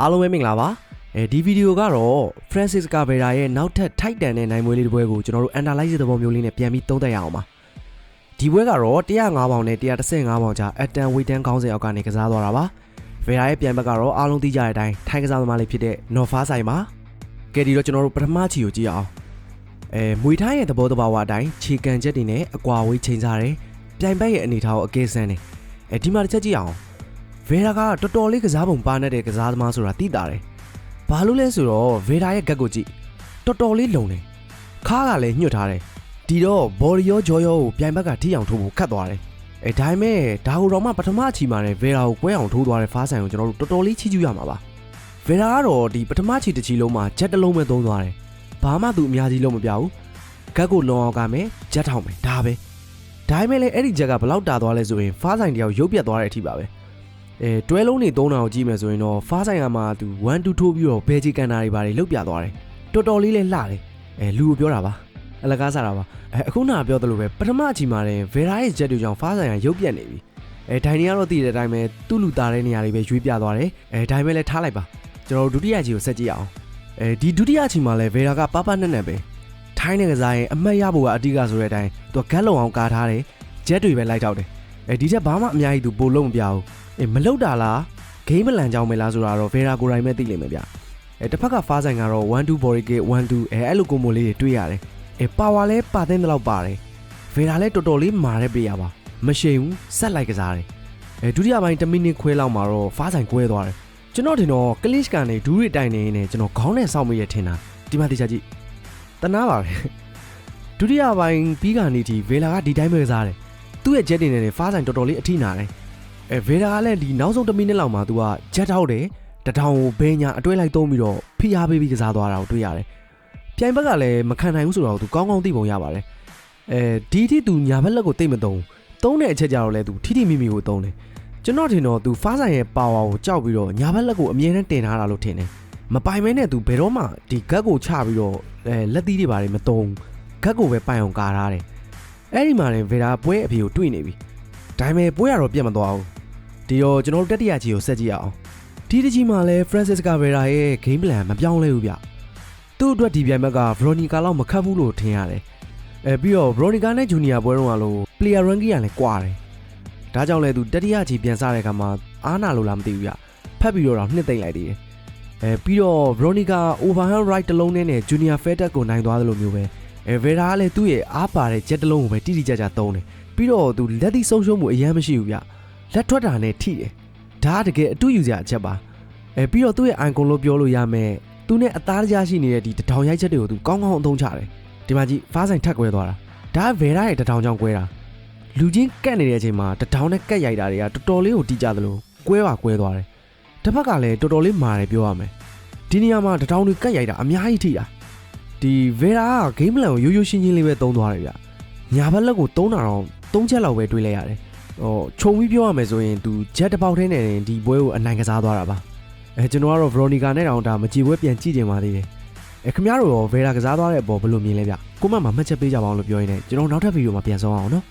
အားလုံးပဲမင်္ဂလာပါအဲဒီဗီဒီယိုကတော့ Francis Cabrera ရဲ့နောက်ထပ်ထိုက်တန်တဲ့နိုင်မွေးလေးတစ်ပွဲကိုကျွန်တော်တို့ analyze တဲ့ပုံမျိုးလေးနဲ့ပြန်ပြီးသုံးသပ်ရအောင်ပါဒီပွဲကတော့105ပေါင်နဲ့115ပေါင်ကြားအတန်ဝေတန်ကောင်းစဉ်အောက်ကနေကစားသွားတာပါ Vera ရဲ့ပြန်ဘက်ကတော့အားလုံးသိကြတဲ့အတိုင်းထိုင်းကစားသမားလေးဖြစ်တဲ့ Nofa ဆိုင်ပါကဲဒီတော့ကျွန်တော်တို့ပထမချီကိုကြည့်အောင်အဲမွေထားရဲ့သဘောတဘာဝအတိုင်းခြေကန်ချက်တွေနဲ့အကွာဝေးချိန်စားတယ်ပြိုင်ဘက်ရဲ့အနေထားကိုအကဲဆန်းတယ်အဲဒီမှာတစ်ချက်ကြည့်အောင် ဗေဒါကတော်တော်လေးကစားပုံပါနေတဲ့ကစားသမားဆိုတာသိတာတယ်။ဘာလို့လဲဆိုတော့ဗေဒါရဲ့ဂက်ကိုကြည့်တော်တော်လေးလုံတယ်။ခါကလည်းညှွတ်ထားတယ်။ဒီတော့ဘော်ရီယောဂျော်ယောကိုပြိုင်ဘက်ကထိအောင်ထိုးဖို့ခတ်သွားတယ်။အဲဒါပေမဲ့ဒါကိုတော့မှပထမအချီမှာနဲ့ဗေဒါကိုကွဲအောင်ထိုးသွားတဲ့ဖားဆိုင်ကိုကျွန်တော်တို့တော်တော်လေးချီးကျူးရမှာပါ။ဗေဒါကတော့ဒီပထမချီတစ်ချီလုံးမှာဂျက်တစ်လုံးပဲသုံးသွားတယ်။ဘာမှသူအများကြီးလုံးမပြဘူး။ဂက်ကိုလုံအောင်ကမယ်ဂျက်ထောင်မယ်ဒါပဲ။ဒါပေမဲ့လည်းအဲ့ဒီဂျက်ကဘလောက်တာသွားလဲဆိုရင်ဖားဆိုင်တယောက်ရုပ်ပြတ်သွားတဲ့အထိပါပဲ။ အဲတွဲလုံးနေ3000ကိုကြည့်မယ်ဆိုရင်တော့ဖားဆိုင်ကမှသူ1 2ထိုးပြီးတော့ဘယ်ဂျီကန်နာတွေဘာတွေလုတ်ပြသွားတယ်တော်တော်လေးလဲလှတယ်အဲလူကိုပြောတာပါအလကားစားတာပါအဲအခုနကပြောသလိုပဲပထမအချိန်မှာတဲ့ဗေရာရဲ့ဂျက်တွေကြောင့်ဖားဆိုင်ကရုပ်ပြတ်နေပြီအဲဒိုင်နီကတော့သိတဲ့အတိုင်းပဲသူ့လူသားတဲ့နေရာတွေပဲရွေးပြသွားတယ်အဲဒါပေမဲ့လည်းထားလိုက်ပါကျွန်တော်တို့ဒုတိယအချိန်ကိုဆက်ကြည့်အောင်အဲဒီဒုတိယအချိန်မှာလည်းဗေရာကပပနက်နက်ပဲထိုင်းနေကစားရင်အမတ်ရဖို့ကအတိကဆိုတဲ့အတိုင်းသူကဂက်လုံအောင်ကာထားတယ်ဂျက်တွေပဲလိုက်တော့တယ် အဲဒီချက်ဘာမှအများကြီးသူပို့လို့မပြဘူးအေးမလုတ်တာလားဂိမ်းမလန်ကြောင်းပဲလားဆိုတာတော့ Vera ကိုယ်တိုင်ပဲသိလိမ့်မယ်ဗျအဲတစ်ဖက်ကဖားဆိုင်ကတော့1 2 body gate 1 2အဲအဲ့လိုကိုမိုလေးတွေတွေ့ရတယ်အဲ power လဲပါတဲ့လောက်ပါတယ် Vera လဲတော်တော်လေးမာတဲ့ပေးရပါမရှိဘူးဆက်လိုက်ကစားတယ်အဲဒုတိယပိုင်း1မိနစ်ခွဲလောက်မှာတော့ဖားဆိုင်ကွဲသွားတယ်ကျွန်တော်ထင်တော့ glitch ကနေဒူးတွေတိုင်နေနေကျွန်တော်ခေါင်းနဲ့စောင့်မိရထင်တာဒီမှာတေချာကြည့်တနာပါပဲဒုတိယပိုင်းပြီးကနေဒီ Vera ကဒီတိုင်းပဲကစားတယ် သူ့ရဲ့ jet တွေနဲ့ဖားဆိုင်တော်တော်လေးအထိနာတယ်အဲဗေဒါကလည်းဒီနောက်ဆုံး1မိနစ်လောက်မှာသူက jet ထောက်တယ်တထောင်ကိုဘဲညာအတွဲလိုက်သုံးပြီးတော့ဖိအားပေးပြီးကစားသွားတာကိုတွေ့ရတယ်ပြိုင်ဘက်ကလည်းမခံနိုင်ဘူးဆိုတော့သူကောင်းကောင်းသိပုံရပါတယ်အဲဒီထိသူညာဘက်လက်ကိုတိတ်မသုံးသုံးတဲ့အချက်ကြတော့လဲသူထိထိမိမိကိုသုံးတယ်ကျွန်တော်ထင်တော့သူဖားဆိုင်ရဲ့ power ကိုကြောက်ပြီးတော့ညာဘက်လက်ကိုအမြဲတမ်းတင်ထားတာလို့ထင်တယ်မပိုင်မဲနဲ့သူဘယ်တော့မှဒီဂတ်ကိုချပြီးတော့အဲလက်သီးတွေပါတယ်မသုံးဂတ်ကိုပဲပိုင်အောင်ကာထားတယ် အဲ့ဒီမှာနေဗေဒါပွဲအဖေကိုတွေ့နေပြီ။ဒါပေမဲ့ပွဲကတော့ပြတ်မသွားဘူး။ဒီတော့ကျွန်တော်တို့တတိယကြီးကိုဆက်ကြည့်အောင်ဒီတစ်ကြီးမှာလဲ Francis Cabrera ရဲ့ game plan မပြောင်းလဲဘူးဗျသူ့အတွက်ဒီပြိုင်ဘက်က Veronica လောက်မခတ်ဘူးလို့ထင်ရတယ်အဲပြီးတော့ Veronica နဲ့ Junior ပွဲတော့ကလို့ player ranking ကလည်းကွာတယ်ဒါကြောင့်လဲသူတတိယကြီးပြန်စားတဲ့အခါမှာအားနာလို့လားမသိဘူးဗျဖတ်ပြီးတော့တော့နှစ်သိမ့်လိုက်သေးတယ်အဲပြီးတော့ Veronica overhand right တစ်လုံးနဲ့နဲ့ Junior Fedek ကိုနိုင်သွားသလိုမျိုးပဲ အဲ Vera ကလည်းသူ့ရဲ့အားပါတဲ့ jet တစ်လုံးကိုပဲတိတိကျကျသုံးတယ်ပြီးတော့သူလက်သီးဆုံးရှုံးမှုအရင်မရှိဘူးဗျလက်ထွက်တာနဲ့ထိတယ်ဒါကတကယ်အတူယူစရာအချက်ပါအဲပြီးတော့သူ့ရဲ့ icon လို့ပြောလို့ရမယ်သူနဲ့အသားကြားရှိနေတဲ့ဒီတထောင်ရိုက်ချက်တွေကိုသူကောင်းကောင်းအသုံးချတယ်ဒီမှာကြည့်ဖားဆိုင်ထက်ကွဲသွားတာဒါကဗေရာရဲ့တထောင်ကြောင့်ကွဲတာလူချင်းကတ်နေတဲ့အချိန်မှာတထောင်နဲ့ကတ်ရိုက်တာတွေကတော်တော်လေးကိုတီးကြသလိုကွဲပါကွဲသွားတယ်တစ်ဖက်ကလည်းတော်တော်လေးမာတယ်ပြောရမယ်ဒီနေရာမှာတထောင်တွေကတ်ရိုက်တာအများကြီးထိတာ ဒီဗေရာကဂိမ်းပလန်ကိုရိုးရိုးရှင်းရှင်းလေးပဲသုံးသွားတယ်ဗျညာဘက်လက်ကိုသုံးတာတော့သုံးချက်လောက်ပဲတွေးလိုက်ရတယ်ဟိုခြုံပြီးပြောရမယ်ဆိုရင်သူဂျက်တစ်ပေါက်ထဲနဲ့ဒီပွဲကိုအနိုင်ကစားသွားတာပါအဲကျွန်တော်ကတော့ Veronica နဲ့တောင်ဒါမကြည့်ပွဲပြန်ကြည့်ကြပါသေးတယ်အဲခင်ဗျားတို့ရော Vera ကစားသွားတဲ့အပေါ်ဘယ်လိုမြင်လဲဗျကိုမမှာမှတ်ချက်ပေးကြပါအောင်လို့ပြောရင်းနဲ့ကျွန်တော်နောက်ထပ်ဗီဒီယိုမှာပြန်ဆောင်အောင်နော်